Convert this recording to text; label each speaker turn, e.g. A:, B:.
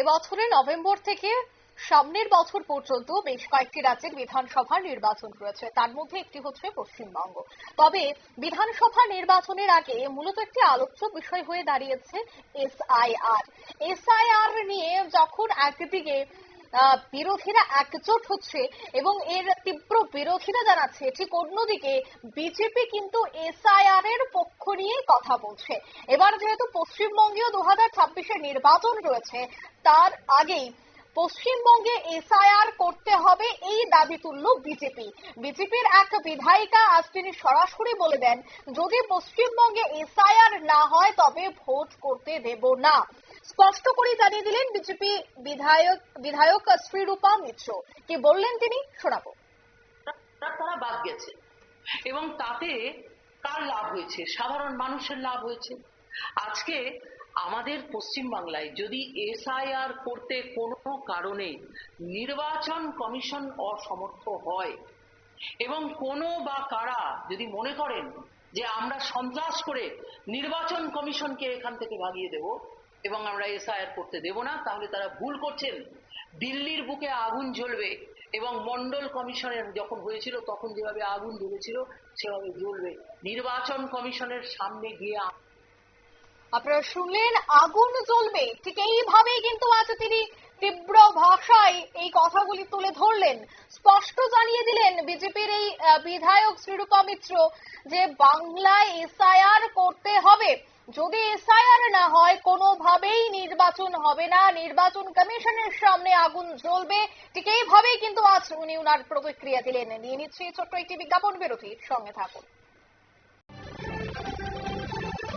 A: এবছরে নভেম্বর থেকে সামনের বছর পর্যন্ত বেশ কয়েকটি রাজ্যের বিধানসভার নির্বাচন রয়েছে। তার মধ্যে একটি হচ্ছে পশ্চিমবঙ্গ। তবে বিধানসভা নির্বাচনের আগে মূলত একটি আলোচ্য বিষয় হয়ে দাঁড়িয়েছে এসআইআর। এসআইআর নিয়ে যখন একদিকে বিরোধীরা একজোট হচ্ছে এবং এর তীব্র বিরোধিতা জানাচ্ছে, ঠিক অন্যদিকে বিজেপি কিন্তু এসআইআর এর পক্ষ নিয়ে কথা বলছে। এবার যেহেতু পশ্চিমবঙ্গেও দু হাজার নির্বাচন রয়েছে, তার আগেই পশ্চিমবঙ্গে এসআইআর করতে হবে এই দাবি তুলল বিজেপি। বিজেপির এক বিধায়িকা আজ তিনি সরাসরি বলে দেন, যদি পশ্চিমবঙ্গে এসআইআর না হয় তবে ভোট করতে দেব না। স্পষ্ট করে জানিয়ে দিলেন বিজেপি বিধায়ক বিধায়ক শ্রীরূপা মিত্র। কি বললেন তিনি? শোনাবো।
B: তারা বাদ গেছে। এবং তাতে কার লাভ হয়েছে? সাধারণ মানুষের লাভ হয়েছে। আজকে আমাদের পশ্চিম বাংলায় যদি এসআইআর করতে কোনো কারণে নির্বাচন কমিশন অসমর্থ হয়, এবং কোনো বা কারা যদি মনে করেন যে আমরা সন্ত্রাস করে নির্বাচন কমিশনকে এখান থেকে ভাগিয়ে দেব এবং আমরা এসআইআর করতে দেব না, তাহলে তারা ভুল করছেন। দিল্লির বুকে আগুন জ্বলবে এবং মন্ডল কমিশনের যখন হয়েছিল, তখন যেভাবে আগুন জ্বলেছিল সেভাবে জ্বলবে। নির্বাচন কমিশনের সামনে গিয়ে
A: আপনারা শুনলেন, আগুন জ্বলবে। ঠিক এইভাবেই কিন্তু আজ তিনি তীব্র ভাষায় এই কথাগুলি তুলে ধরলেন। স্পষ্ট জানিয়ে দিলেন বিজেপির এই বিধায়ক শ্রীরূপা মিত্র যে বাংলায় এসআইআর করতে হবে। যদি এসআইআর না হয়, কোনোভাবেই নির্বাচন হবে না। নির্বাচন কমিশনের সামনে আগুন জ্বলবে। ঠিক এইভাবেই কিন্তু আজ উনি উনার প্রতিক্রিয়া দিলেন। নিয়ে নিচ্ছি ছোট্ট একটি বিজ্ঞাপন বিরতি সঙ্গে থাকুন।